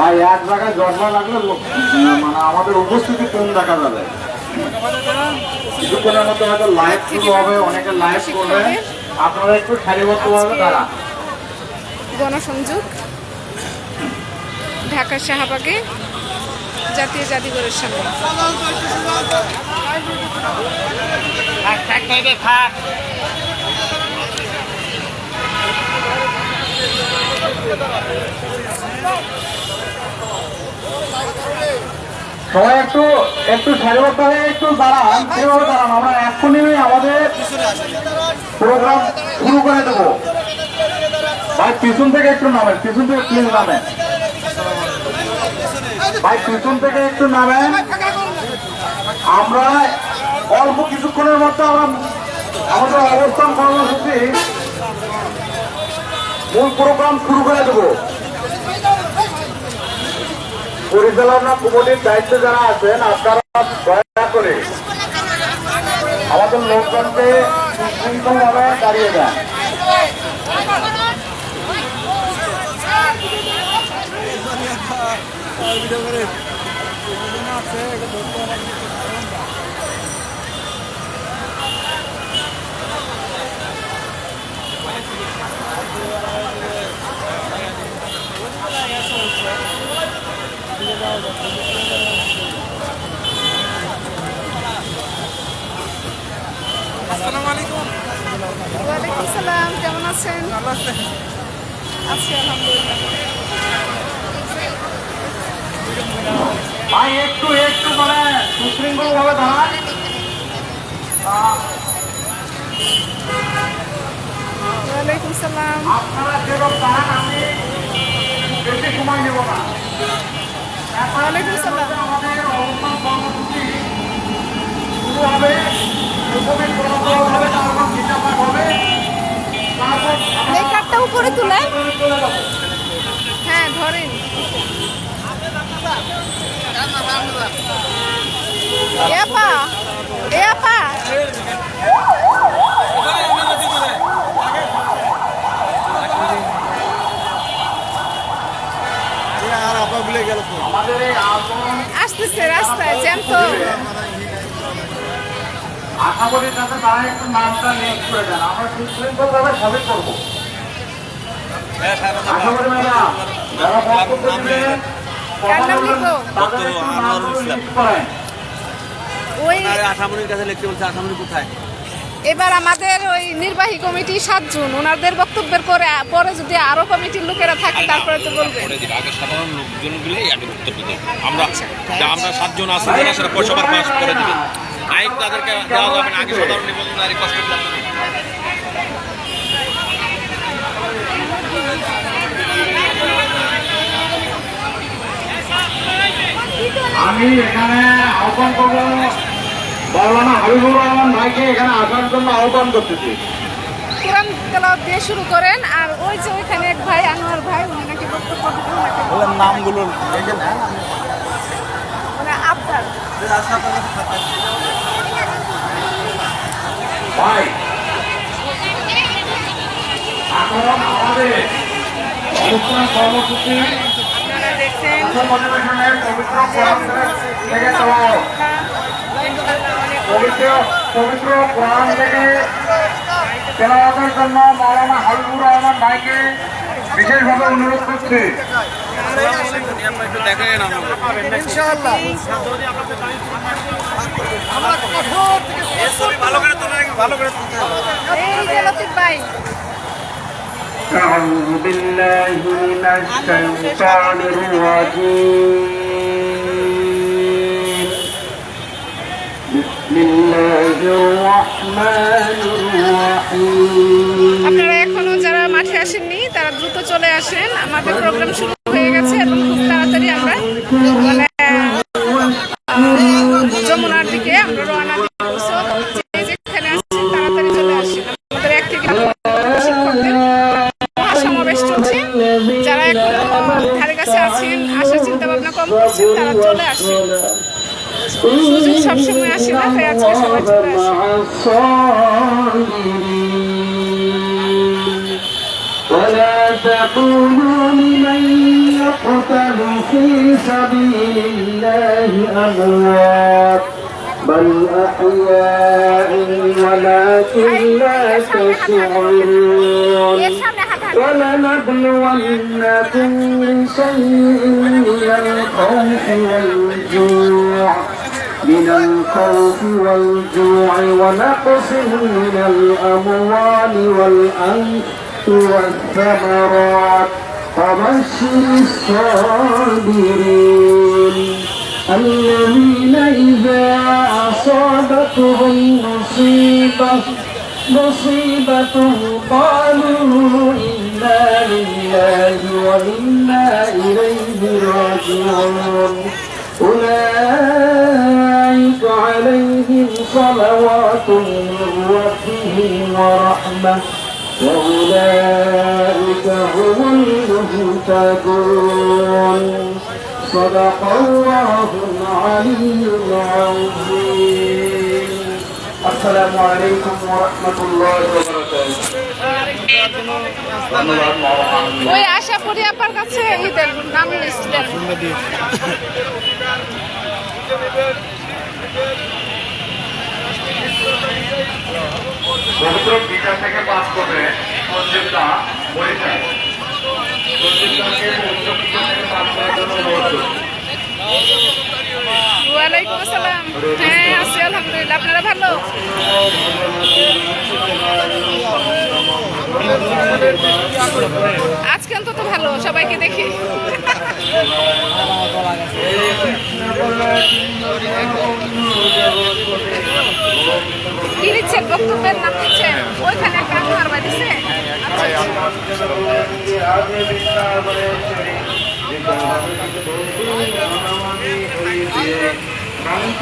ভাই এক জায়গায় জটলা লাগলে মানে আমাদের উপস্থিতি কম দেখা যাবে। কিছুক্ষণের মধ্যে হয়তো লাইভ শুরু হবে অনেকে লাইভ করবে। আপনারা একটু সারিবদ্ধভাবে দাঁড়ান গণসংযোগ ঢাকা শাহবাগে জাতীয় জাদুঘরের সামনে। সবাই একটু একটু সারিবদ্ধ হয়ে একটু দাঁড়ান সেভাবে দাঁড়ান? আমরা এখনই আমাদের প্রোগ্রাম শুরু করে দেবো। ভাই, পিছন থেকে একটু নামেন, পিছন থেকে প্লিজ নামেন। ভাই, পিছন থেকে একটু নামেন। আমরা অল্প কিছুক্ষণের মধ্যে আমরা আমাদের অবস্থান কর্মসূচি মূল প্রোগ্রাম শুরু করে দেবো। পরিচালনা কমিটির দায়িত্বে যারা আছেন আপনারা দয়া করে আমাদের লোকজনকে সুশৃঙ্খলভাবে দাঁড়িয়ে দেন ওয়ালাইকুম সালাম কেমন আছেন? আছি আলহামদুলিল্লাহ। ভাই একটু একটু মানে দাঁড়ান। ওয়ালাইকুম সালাম। আপনারা যেরকম দাঁড়ান আমি বেশি সময় নেব না। ওয়ালাইকুম সালাম। আমাদের অবস্থান কর্মসূচি শুরু হবে। কার্ডটা উপরে তুলে। হ্যাঁ ধরেন। এ আপা এ আপা। আমাদের এই আন্দোলন আসতেছে রাস্তায় জ্যাম তো। আশা করি তাতে তারা একটু নামটা নিয়োগ করে দেন আমরা সুশৃঙ্খলভাবে সবই করব। আশা করি ম্যাডাম যারা বক্তব্য দিবেন কার নাম লিখব? তাদের একটু নামগুলো করেন আসামনির কাছে লিখতে বলছে আসামনি কোথায়? এবার আমাদের ওই নির্বাহী কমিটি সাতজন ওনাদের বক্তব্যের পরে পরে যদি আরও কমিটির লোকেরা থাকে তারপরে তো বলবে। আগে সাধারণ লোকজনগুলোই আগে উত্তর দিতে আমরা আমরা সাতজন আছি যারা সেটা পয়সাবার পাস করে দিবেন আইন তাদেরকে দেওয়া যাবে না। আগে সাধারণ নিবন্ধন কষ্ট আমি এখানে আহ্বান করব মৌলানা হাবিবুর রহমান ভাইকে এখানে আসার জন্য আহ্বান করতেছি। কোরআন তেলাওয়াত দিয়ে শুরু করেন আর ওই যে ওইখানে এক ভাই আনোয়ার ভাই উনি নাকি বক্তব্য দিবেন। নামগুলো নেন। মানে আবদার ভাই এখন আমাদের অনুষ্ঠান কর্মসূচি। অধিবেশনের পবিত্র থেকে পবিত্র পবিত্র কোরআন থেকে তেলাওয়াতের জন্য মৌলানা হাবিবুর রহমান ভাইকে বিশেষভাবে অনুরোধ করছি। ভালো করে ভালো করে এই যে লতিফ ভাই أعوذ بالله من الشيطان الرجيم بسم الله الرحمن الرحيم আপনারা এখনো যারা মাঠে আসেননি তারা দ্রুত চলে আসেন আমাদের প্রোগ্রাম শুরু হয়ে গেছে এবং খুব তাড়াতাড়ি আমরা কাছে আছেন আসার চিন্তা ভাবনা কম করছেন তারা চলে আসেন সুযোগ সবসময় আসে না তাই আজকে সবাই চলে আসে مع الصابرين ولا تقولوا لمن يقتل في سبيل الله أموات بل أحياء ولكن لا تشعرون ولنبلونكم من شيء من الخوف والجوع. من الخوف والجوع ونقص من الأموال والأنف والثمرات. فبشر الصابرين. الذين إذا أصابتهم مصيبة مصيبة قالوا إنا لله وإنا إليه راجعون. أولئك عليهم صلوات من ربهم ورحمة. وأولئك هم المهتدون. صدق الله العلي العظيم. السلام عليكم ورحمة الله وبركاته. ওই আশা করি আপনার কাছে ঈদের নাম লিস্ট পবিত্র গীতা থেকে পাঠ করে সঞ্জীবদা বলেছেন সঞ্জীবদাকে উচ্চ শিক্ষা থেকে পাঠ করার জন্য অনুরোধ ওয়ালাইকুম আসসালাম। হ্যাঁ আছি আলহামদুলিল্লাহ। আপনারা ভালো? আজকে অন্তত ভালো সবাইকে দেখি। বক্তব্যের নাম ওইখানে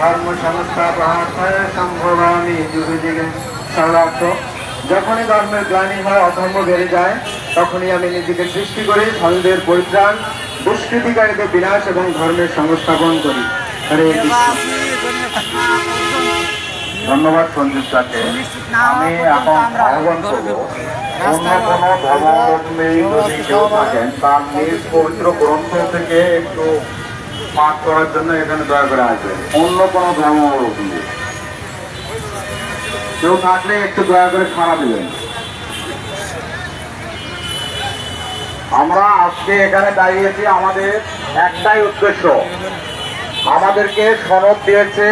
সংস্থা সম্ভবামি যুগে যুগে সর্বার্থ। যখনই ধর্মের গ্লানি হয়, অধর্ম বেড়ে যায়, তখনই আমি নিজেকে সৃষ্টি করি, ধর্মের পরিত্রাণ, দুষ্কৃতিকারীদের বিনাশ এবং ধর্মের সংস্থাপন করি। হরে ধন্যবাদ সঞ্জীবদাকে আমি এখন আহ্বান করব। অন্য কোনো ধর্মাবলম্বী যদি কেউ থাকেন, তার নিজ পবিত্র গ্রন্থ থেকে একটু পাঠ করার জন্য এখানে দয়া করে আসবেন। অন্য কোনো ধর্মাবলম্বী কেউ থাকলে একটু দয়া করে খাড়া দিবেন। আমরা আজকে এখানে দাঁড়িয়েছি আমাদের একটাই উদ্দেশ্য। আমাদেরকে সনদ দিয়েছে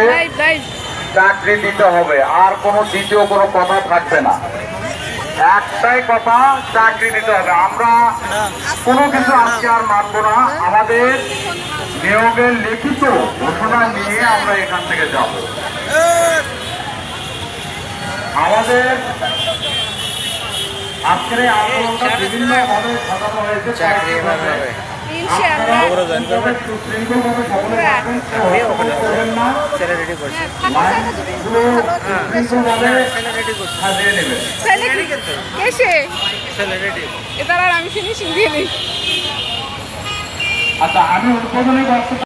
চাকরি দিতে হবে। আর কোনো দ্বিতীয় কোনো কথা থাকবে না। একটাই কথা চাকরি দিতে হবে। আমরা কোনো কিছু আজকে আর মানব না। আমাদের নিয়োগের লিখিত ঘোষণা নিয়ে আমরা এখান থেকে যাব। আমাদের আজকের আন্দোলনটা বিভিন্ন ভাবে সাজানো হয়েছে চাকরি হ্যাঁ, এবার আর আমি ফিনিশিং দিয়ে নিই আচ্ছা আমি উদ্বোধনী বক্তব্য